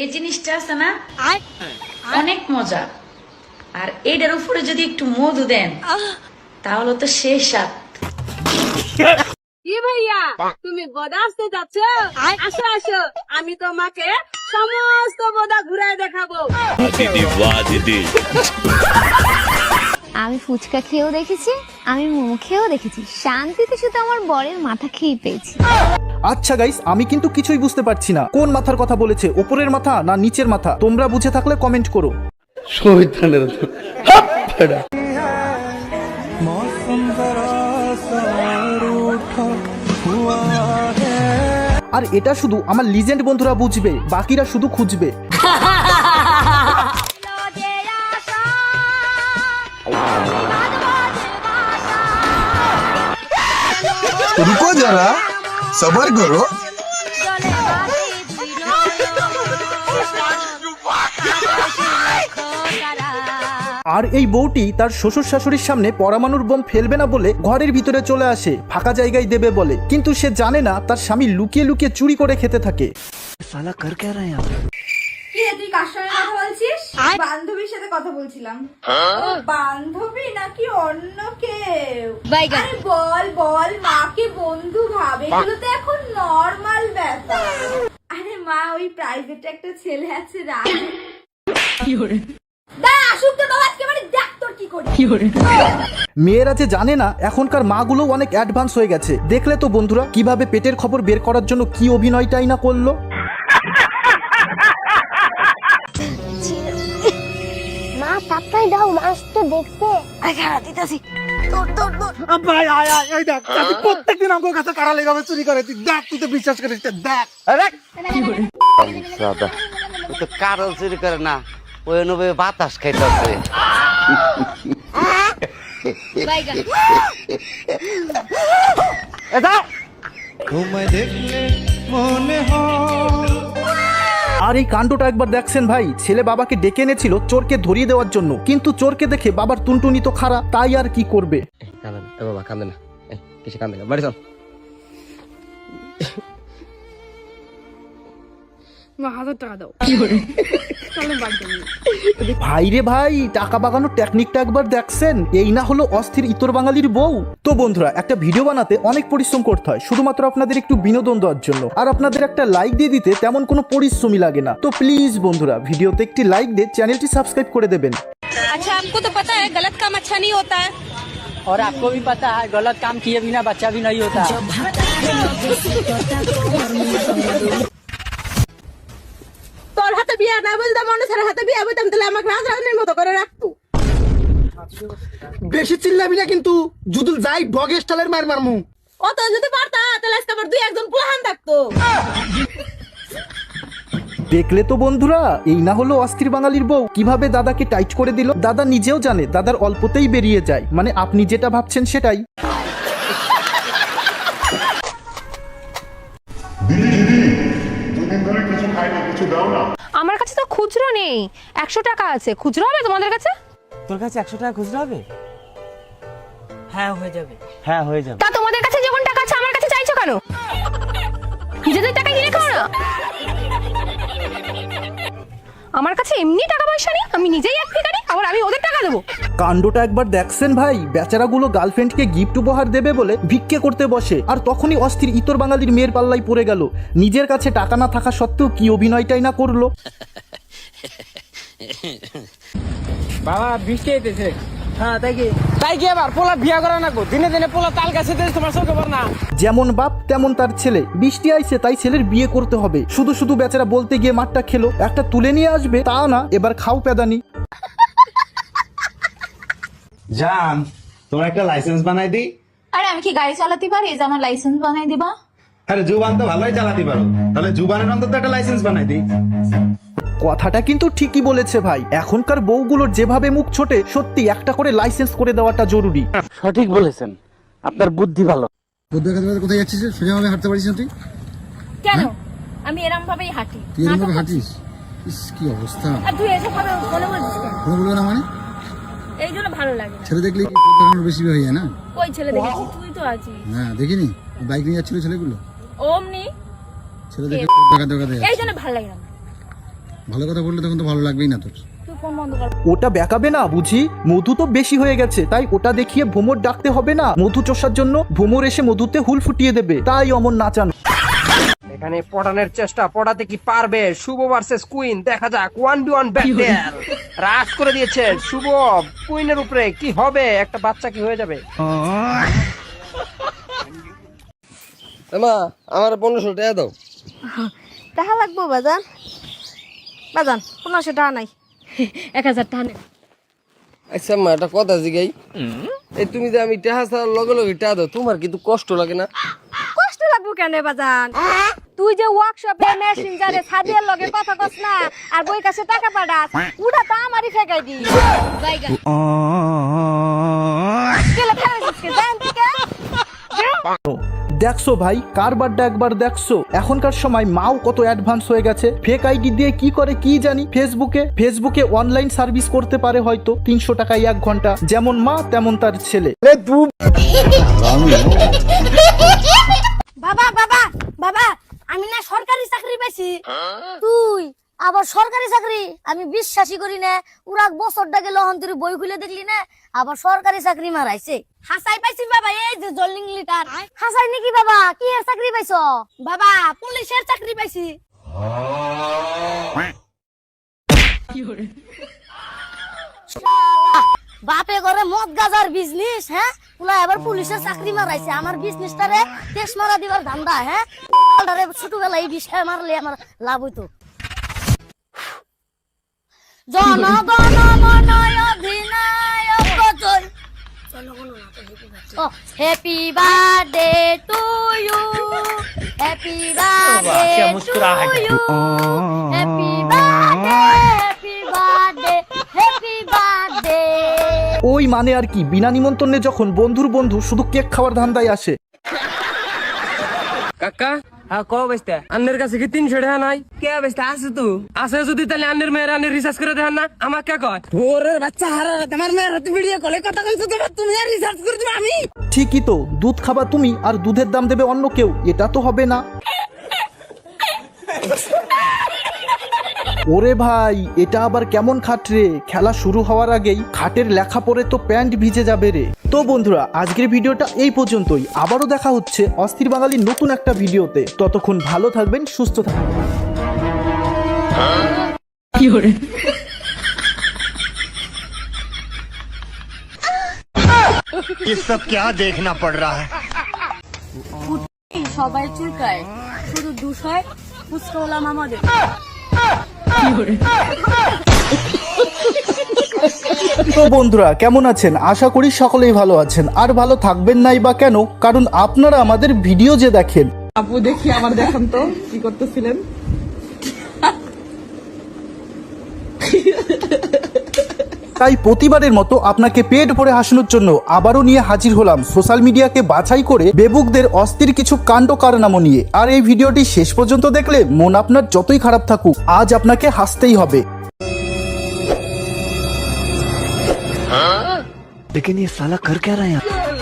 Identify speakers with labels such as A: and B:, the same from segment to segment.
A: এই জিনিসটা আছে না? অনেক মজা। আর এটার উপরে যদি একটু মধু দেন তাহলে তো শেষ স্বাদ।
B: কি ভাইয়া? তুমি বোদা আসতে যাচ্ছ আসো আসো। আমি তোমাকে সমস্ত বদা ঘুরে দেখাবো।
C: আমি ফুচকা খেয়েও দেখেছি আমি মোমো খেয়েও দেখেছি। শান্তিতে শুধু আমার বরের মাথা খেয়ে পেয়েছি।
D: আচ্ছা গাইস আমি কিন্তু কিছুই বুঝতে পারছি না। কোন মাথার কথা বলেছে? ওপরের মাথা না নিচের মাথা? তোমরা বুঝে থাকলে কমেন্ট করো। আর এটা শুধু আমার লিজেন্ড বন্ধুরা বুঝবে বাকিরা শুধু খুঁজবে।
E: रुको जरा सबर करो
D: আর এই বউটি তার শ্বশুর শাশুড়ির সামনে পরমাণুর বোম ফেলবে না বলে ঘরের ভিতরে চলে আসে ফাঁকা জায়গায় দেবে বলে কিন্তু সে জানে না তার স্বামী লুকিয়ে লুকিয়ে চুরি করে খেতে থাকে
F: কি রে, তুই কার সঙ্গে কথা বলছিস বান্ধবীর সাথে কথা বলছিলাম। বান্ধবী নাকি অন্য কেউ? আরে বল বল মাকে বন্ধু ভাবে? এগুলো তো এখন নর্মাল ব্যাপার। আরে মা ওই প্রাইভেট একটা ছেলে আছে রাজু। মানে কি করি।
D: মেয়েরা যে জানে না এখনকার মাগুলো অনেক অ্যাডভান্স হয়ে গেছে। দেখলে তো বন্ধুরা কীভাবে পেটের খবর বের করার জন্য কি অভিনয়টাই না করল?
C: মা তাপটাই দাও মাছ তো দেখতে
G: ভাই আয় আয় এই দেখ তুই প্রত্যেকদিন আমার কাছে কারা লেগাবে চুরি করে। তুই দেখ তুই তো বিশ্বাস করিস না, দেখ।
H: দাদা ও তো কারণ চুরি করে না ওই অনুভবে বাতাস খাইতেছে
D: আর এই কাণ্ডটা একবার দেখছেন ভাই। ছেলে বাবাকে ডেকে এনেছিল চোরকে ধরিয়ে দেওয়ার জন্য। কিন্তু চোরকে দেখে বাবার টুনটুনি তো খারাপ তাই আর কি করবে?
H: না। বাবা কান্দে না। এ, কিছু কান্দে না। বাড়ি চল।
D: ভাই রে ভাই টাকা বাগানোর টেকনিকটা একবার দেখছেন এই না হলো অস্থির ইতর বাঙালির বউ তো বন্ধুরা একটা ভিডিও বানাতে অনেক পরিশ্রম করতে হয় শুধুমাত্র আপনাদের একটু বিনোদন দেওয়ার জন্য আর আপনাদের একটা লাইক দিয়ে দিতে তেমন কোনো পরিশ্রমই লাগে না তো প্লিজ বন্ধুরা ভিডিওতে একটি লাইক দিয়ে চ্যানেলটি সাবস্ক্রাইব করে দেবেন
B: अच्छा आपको तो पता है गलत काम अच्छा नहीं होता है
I: और आपको भी पता है गलत काम किए बिना बच्चा भी नहीं होता
B: তোর হাতে বিয়া না বলতাম মানুষের হাতে বিয়া বলতাম তাহলে আমাকে রাজরাজনের মতো করে রাখতো
G: বেশি চিল্লাবি না কিন্তু। জুদুল যাই ডগ স্টাইলের মার মারমু।
B: অত যদি পারতা তাহলে আজকে আবার দুই একজন পোলাহান থাকতো।
D: দেখলে তো বন্ধুরা এই না হলো অস্থির বাঙালির বউ। কীভাবে দাদাকে টাইট করে দিল? দাদা নিজেও জানে দাদার অল্পতেই বেরিয়ে যায়। মানে আপনি যেটা ভাবছেন সেটাই।
J: আমার কাছে তো খুচরো নেই। একশো টাকা আছে। খুচরো হবে তোমাদের কাছে?
I: তোর কাছে একশো টাকা খুচরো হবে? হ্যাঁ হয়ে যাবে। হ্যাঁ হয়ে যাবে।
J: তা তোমাদের কাছে যখন টাকা আছে আমার কাছে চাইছো কেন? নিজেদের টাকা কিনে খাও না আমার কাছে এমনি টাকা পয়সা নেই আমি নিজেই এক ভিখারি আবার আমি ওদের টাকা দেবো।
D: কাণ্ডটা একবার দেখছেন ভাই? বেচারাগুলো গার্লফ্রেন্ডকে গিফট উপহার দেবে বলে ভিক্ষে করতে বসে। আর তখনই অস্থির ইতর বাঙালির মেয়ের পাল্লায় পড়ে গেল। নিজের কাছে টাকা না থাকা সত্ত্বেও কি অভিনয়টাই না করল?
I: বাবা বৃষ্টি আইতেছে তাই কি? তাই কি আবার পোলা বিয়া করা না গো দিনে দিনে পোলা তাল গাছে তোমার চোখে পড় না?
D: যেমন বাপ তেমন তার ছেলে। বৃষ্টি আইছে তাই ছেলের বিয়ে করতে হবে। শুধু শুধু বেচারা বলতে গিয়ে মাঠটা খেলো। একটা তুলে নিয়ে আসবে তা না এবার খাও পেদানি
K: জান তোমার একটা লাইসেন্স বানাই দিই
F: আরে আমি কি গাড়ি চালাতে পারি? যে আমার লাইসেন্স বানাই দিবা।
K: আরে জুবান তো ভালোই চালাতে পারো। তাহলে জুবানের অন্তত একটা লাইসেন্স বানাই দিই
D: কথাটা কিন্তু ঠিকই বলেছে ভাই। এখনকার বউগুলোর যেভাবে মুখ ছোটে সত্যি একটা করে লাইসেন্স করে দেওয়াটা জরুরি।
I: সঠিক বলেছেন। আপনার বুদ্ধি ভালো।
G: কোথায় যাচ্ছিস সোজাভাবে হাঁটতে পারিস না তুই?
B: কেন? আমি এরম ভাবেই হাঁটি।
G: তুই এরকম ভাবে হাঁটিস? ইস কি অবস্থা।
B: আর তুই এসব ভাবে বলে বলছিস কেন?
G: বলবে না মানে?
B: এই জন্য ভালো লাগে
G: ছেলে দেখলে কি বেশি হয়ে যায় না?
B: কই ছেলে দেখেছি তুই তো আছিস।
G: হ্যাঁ দেখিনি? বাইক নিয়ে যাচ্ছিল ছেলেগুলো?
B: অমনি?
G: ছেলে দেখে টাকা টাকা দেয়
B: এই জন্য ভালো লাগে না।
E: ভালো কথা বললে তখন তো ভালো লাগবেই না তোর।
D: ওটা বেকাবে না বুঝি? মধু তো বেশি হয়ে গেছে তাই ওটা দেখিয়ে ভোমর ডাকতে হবে না? মধু চষার জন্য ভোমর এসে মধুতে হুল ফুটিয়ে দেবে তাই অমন নাচানো।
I: এখানে পটানোর চেষ্টা পটাতে কি পারবে? শুভ ভার্সেস কুইন দেখা যাক ওয়ান বি ওয়ান ব্যাটেল রাজ করে দিয়েছে শুভ কুইনের উপরে কি হবে? একটা বাচ্চা কি হয়ে যাবে? মা আমার পনেরোশো টাকা দাও।
B: টাকা লাগবো বাজান। বাজান পনেরোশো টাকা নাই। এক হাজার টাকা নেন।
I: আচ্ছা মা একটা কথা জিগাই। এই তুমি যে আমি টাকা ছাড়ার লগে লগে টাকা দাও তোমার কিন্তু কষ্ট লাগে না।
B: কষ্ট লাগবো কেন বাজান? তুই যে ওয়ার্কশপে মেশিন যারে সাদিয়ার লগে কথা কস না আর বই কাছে টাকা পাঠাস উড়া তো আমারই ফেকাই দি বাইগা। কেলে ফেলাইছিস কে জান
D: দেখছ ভাই? কারবারটা একবার দেখছ? এখনকার সময় মাও কত অ্যাডভান্স হয়ে গেছে। ফেক আইডি দিয়ে কি করে কি জানি? ফেসবুকে ফেসবুকে অনলাইন সার্ভিস করতে পারে হয়তো তিনশো টাকায় এক ঘণ্টা। যেমন মা তেমন তার ছেলে।
B: বাবা বাবা বাবা আমি না সরকারি চাকরি পাইছি। তুই আবার সরকারি চাকরি? আমি বিশ্বাসই করি না। উরা বছরটা গেল হন তুই বই খুলে দেখলি না? আবার সরকারি চাকরি মারাইছে। হাসাই পাইছি বাবা, এই যে জলিং লিটার। হাসাই নাকি বাবা? কি এর চাকরি পাইছো? বাবা, পুলিশের চাকরি পাইছি। বাপে করে মদ গাজার বিজনেস হ্যাঁ? পুলা এবার পুলিশের চাকরি মারাইছে। আমার বিজনেসটারে তেস মারা দিবার ধান্দা হ্যাঁ? ছোটবেলা এই বিষয়ে মারলে আমার লাভ হইতো। জনগণ মন অধিনায়ক জয় happy birthday to you happy birthday to you happy birthday happy birthday happy birthday
D: ওই মানে আর কি বিনা নিমন্ত্রণে যখন বন্ধুর বন্ধু শুধু কেক খাওয়ার ধান্দায় আসে।
I: কাকা হ্যাঁ কো বেস্তে আন্নের কাছে কি তিনশো টাকা নাই? কে বেস্তে আছে তো। আছে যদি তাহলে আন্নের মেয়ের আন্নের রিসার্চ করে দেন না। আমাকে কয়? বাচ্চা হারা তোমার মেয়ের হাতে ভিডিও কলে কথা কইছো তোমার তুমি আর রিচার্জ করে দিবে আমি।
D: ঠিকই তো দুধ খাবা তুমি আর দুধের দাম দেবে অন্য কেউ এটা তো হবে না। ওরে ভাই এটা আবার কেমন খাট রে খেলা শুরু হওয়ার আগেই খাটের লেখা পরে তো প্যান্ট ভিজে যাবে রে তো বন্ধুরা আজকের ভিডিওটা এই পর্যন্তই আবারও দেখা হচ্ছে অস্থির বাঙালির নতুন একটা ভিডিওতে ততক্ষণ ভালো থাকবেন সুস্থ থাকবেন
E: ये सब क्या देखना पड़ रहा है
B: সবাই চুলকায় শুধু দুষ হয় ফুচকা হলাম আমাদের
D: তো বন্ধুরা, কেমন আছেন? আশা করি সকলেই ভালো আছেন। আর ভালো থাকবেন নাই বা কেন? কারণ আপনারা আমাদের ভিডিও যে দেখেন।
L: আপু, দেখি, আমার দেখান তো, কি করতেছিলেন?
D: তাই প্রতিবারের মতো আপনাকে পেট ভরে হাসানোর জন্য আবারও নিয়ে হাজির হলাম সোশ্যাল মিডিয়াকে বাছাই করে বেবুকদের অস্থির কিছু কাণ্ড কারনামো নিয়ে আর এই ভিডিওটি শেষ পর্যন্ত দেখলে মন আপনার যতই খারাপ থাকুক আজ আপনাকে হাসতেই হবে
E: लेकिन ये साला कर क्या रहा है यहाँ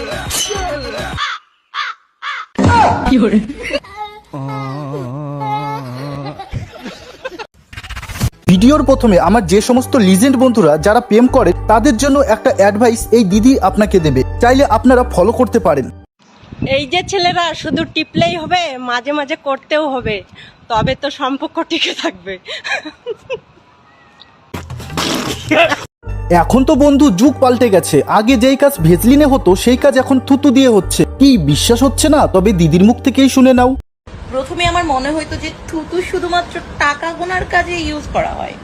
D: ভিডিওর প্রথমে আমার যে সমস্ত লিজেন্ড বন্ধুরা যারা প্রেম করে তাদের জন্য একটা অ্যাডভাইস এই দিদি আপনাকে দেবে। চাইলে আপনারা ফলো করতে পারেন।
L: এই যে ছেলেরা শুধু টিপলেই হবে মাঝে মাঝে করতেও হবে। তবে তো সম্পর্ক টিকে থাকবে।
D: এখন তো বন্ধু যুগ পাল্টে গেছে। আগে যেই কাজ ভেজলিনে হতো সেই কাজ এখন থুতু দিয়ে হচ্ছে। কি বিশ্বাস হচ্ছে না? তবে দিদির মুখ থেকেই শুনে নাও।
A: মনে হইতো যে থুতু শুধুমাত্র টাকা গোনার কাজে ইউজ করা হয়।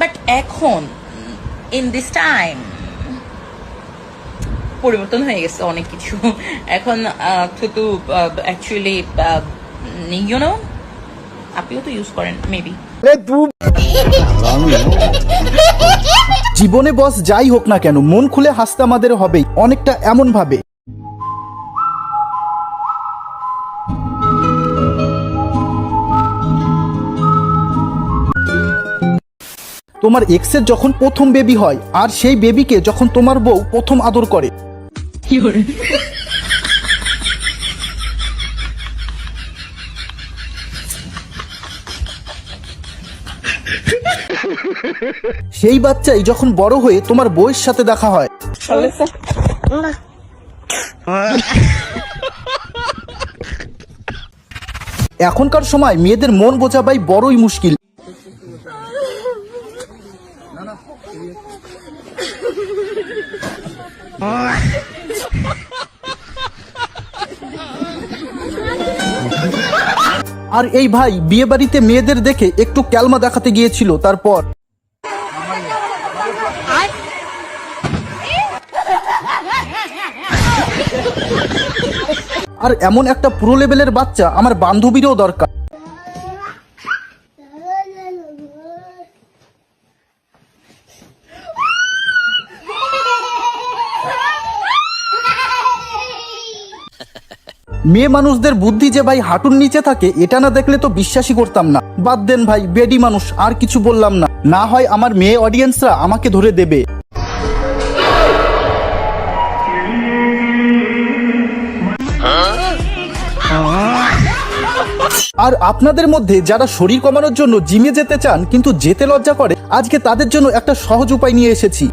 A: বাট এখন ইন দিস টাইম পরিবর্তন হয়ে গেছে অনেক কিছু। এখন থুতু অ্যাকচুয়ালি ইউ নো আপনিও তো ইউজ করেন মেবি
D: জীবনে বস যাই হোক না কেন, মন খুলে হাসতে আমাদের হবেই, অনেকটা এমন ভাবে তোমার এক্সের যখন প্রথম বেবি হয়, আর সেই বেবিকে যখন তোমার বউ প্রথম আদর করে। সেই বাচ্চাই যখন বড় হয়ে তোমার বউয়ের সাথে দেখা হয়। এখনকার সময় মেয়েদের মন বোঝাবাই বড়ই মুশকিল। আর এই ভাই বিয়ে বাড়িতে মেয়েদের দেখে একটু ক্যালমা দেখাতে গিয়েছিল, তারপর। আর এমন একটা পুরো লেভেলের বাচ্চা আমার বান্ধবীরও দরকার। মেয়ে মানুষদের বুদ্ধি যে ভাই হাঁটুর নিচে থাকে, এটা না দেখলে তো বিশ্বাসই করতাম না। বাদ দেন ভাই, বেডি মানুষ, আর কিছু বললাম না। না হয় আমার মেয়ে অডিয়েন্সরা আমাকে ধরে দেবে। আর আপনাদের মধ্যে যারা শরীর কমানোর জন্য জিমে যেতে চান, কিন্তু যেতে লজ্জা করে, আজকে তাদের জন্য একটা সহজ উপায় নিয়ে এসেছি।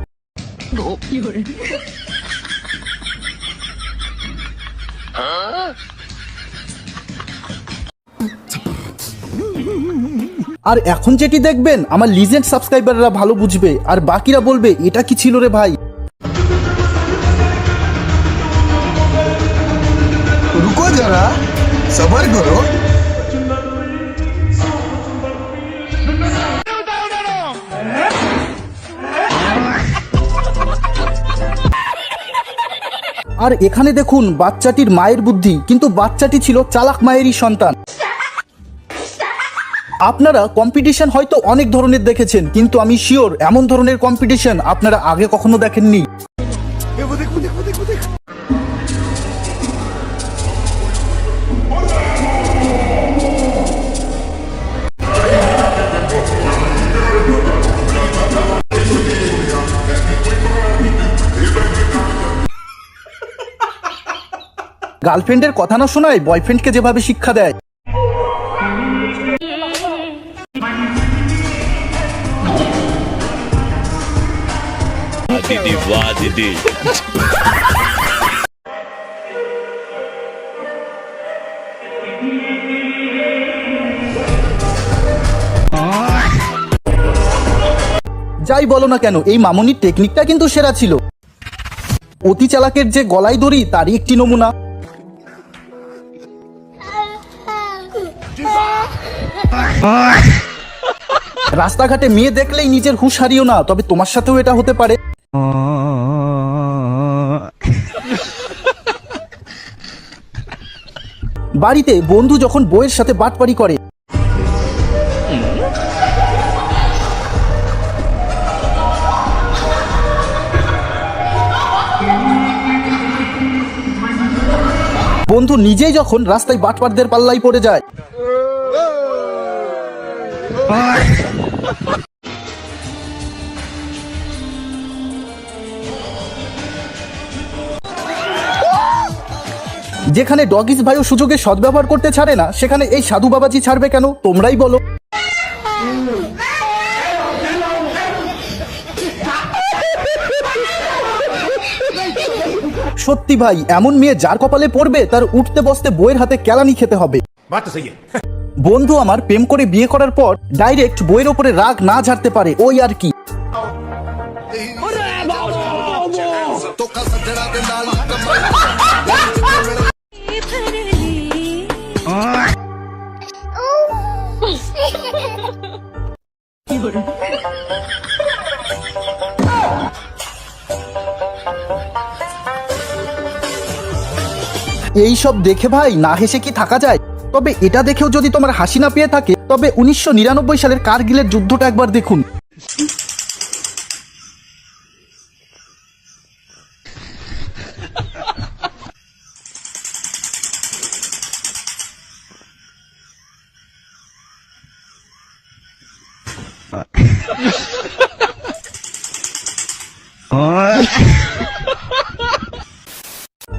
D: আর এখন যেটি দেখবেন, আমার লিজেন্ড সাবস্ক্রাইবাররা ভালো বুঝবে, আর বাকিরা বলবে, এটা কি ছিল রে ভাই?
E: রুকো যারা, সবার করো
D: আর এখানে দেখুন, বাচ্চাটির মায়ের বুদ্ধি, কিন্তু বাচ্চাটি ছিল চালাক মায়েরই সন্তান। আপনারা কম্পিটিশন হয়তো অনেক ধরনের দেখেছেন, কিন্তু আমি শিওর এমন ধরনের কম্পিটিশন আপনারা আগে কখনো দেখেননি। গার্লফ্রেন্ডের কথা না শোনায় বয়ফ্রেন্ডকে যেভাবে শিক্ষা দেয়। যাই বলো না কেন এই মামনির টেকনিকটা কিন্তু সেরা ছিল। অতি চালাকের যে গলায় দড়ি তারই একটি নমুনা। রাস্তাঘাটে মেয়ে দেখলেই নিজের হুঁশ হারিও না, তবে তোমার সাথেও এটা হতে পারে। বাড়িতে বন্ধু যখন বইয়ের সাথে বাটপারি করে, বন্ধু নিজেই যখন রাস্তায় বাটপারদের পাল্লাই পড়ে যায় যেখানে ডগিস ভাইও সুযোগে সদ্ব্যবহার করতে ছাড়ে না, সেখানে এই সাধু বাবাজি ছাড়বে কেন? তোমরাই বলো। সত্যি ভাই, এমন মেয়ে যার কপালে পড়বে, তার উঠতে বসতে বইয়ের হাতে কেলানি খেতে হবে। বন্ধু আমার প্রেম করে বিয়ে করার পর ডাইরেক্ট বইয়ের ওপরে রাগ না ঝাড়তে পারে, ওই আর কি। এই সব দেখে ভাই না হেসে কি থাকা যায়? তবে এটা দেখেও যদি তোমার হাসি না পেয়ে থাকে, তবে উনিশশো নিরানব্বই সালের কারগিলের যুদ্ধটা একবার দেখুন।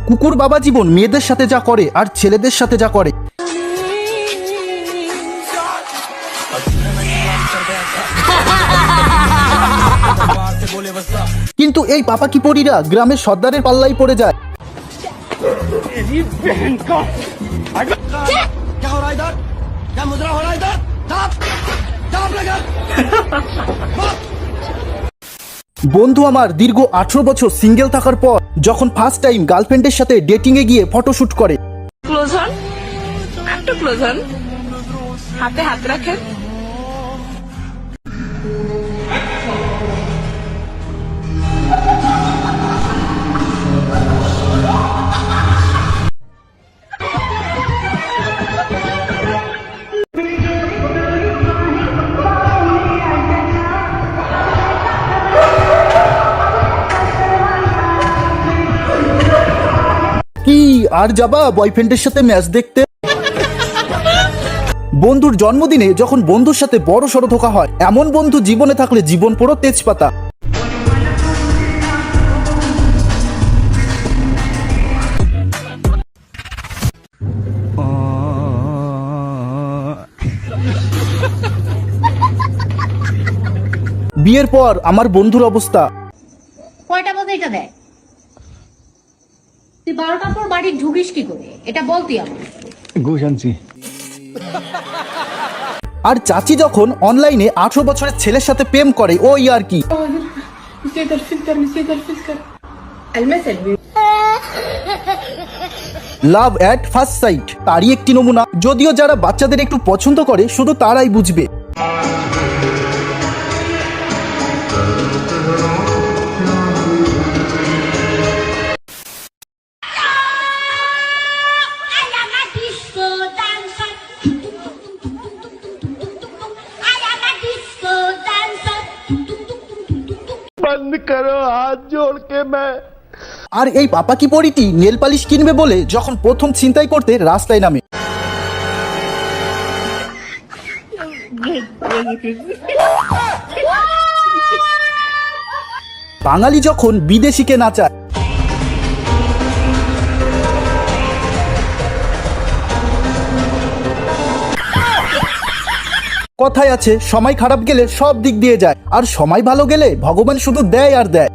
D: কুকুর বাবা জীবন, মেয়েদের সাথে যা করে আর ছেলেদের সাথে যা করে। কিন্তু এই পাপাকি পরীরা গ্রামের সর্দারের পাল্লাই পড়ে যায়। বন্ধু আমার দীর্ঘ আঠারো বছর সিঙ্গেল থাকার পর যখন ফার্স্ট টাইম গার্লফ্রেন্ডের সাথে ডেটিং এ গিয়ে ফটোশুট করে।
F: একটু হাতে হাত রাখেন?
D: আর যাবা বয়ফ্রেন্ডের সাথে ম্যাচ দেখতে? বন্ধুর জন্মদিনে যখন বন্ধুর সাথে বড় সড়ো ধোকা হয়, এমন বন্ধু জীবনে থাকলে জীবন পুরো তেজপাতা। বিয়ের পর আমার বন্ধুর অবস্থা।
J: কয়টা বাজে এটা দেয় বারোটার পর বাড়ি ঢুকিস কি করে? এটা বলতি আমার
D: আর চাচি যখন অনলাইনে আঠারো বছরের ছেলের সাথে প্রেম করে ওই আর কি? লাভ অ্যাট ফার্স্ট সাইট তারই একটি নমুনা। যদিও যারা বাচ্চাদের একটু পছন্দ করে শুধু তারাই বুঝবে। আর এই পাপাকি পরিটি নেল পালিশ কিনবে বলে যখন প্রথম ছিনতাই করতে রাস্তায় নামে? বাঙালি যখন বিদেশিকে নাচায় কথায় আছে, সময় খারাপ গেলে সব দিক দিয়ে যায়। আর সময় ভালো গেলে ভগবান শুধু দেয় আর দেয়।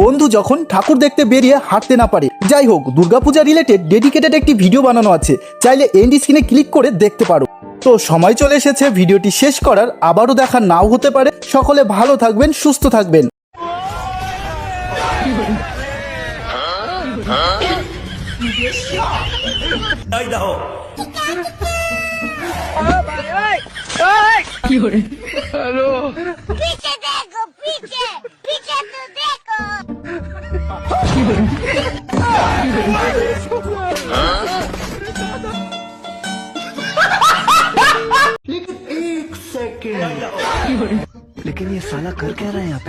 D: বন্ধু যখন ঠাকুর দেখতে বেরিয়ে হাঁটতে না পারে, যাই হোক, দুর্গাপূজা রিলেটেড ডেডিকেটেড একটি ভিডিও বানানো আছে। চাইলে এন্ড স্ক্রিনে ক্লিক করে দেখতে পারো। তো সময় চলে এসেছে ভিডিওটি শেষ করার আবারও দেখা নাও হতে পারে সকলে ভালো থাকবেন সুস্থ থাকবেন
B: अरे लेकिन ये साला कर क्या रहे हैं आप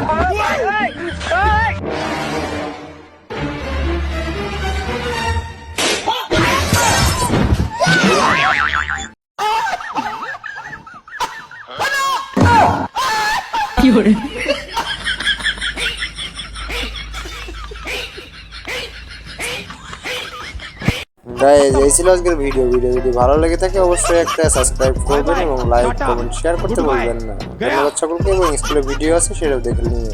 B: You're
M: গাইজ এই ছিল আজকের ভিডিও ভিডিও যদি ভালো লেগে থাকে অবশ্যই একটা সাবস্ক্রাইব করবেন এবং লাইক কমেন্ট শেয়ার করতে ভুলবেন না। ধন্যবাদ সকলকে এবং স্কুলে ভিডিও আছে সেটাও দেখে নিয়ে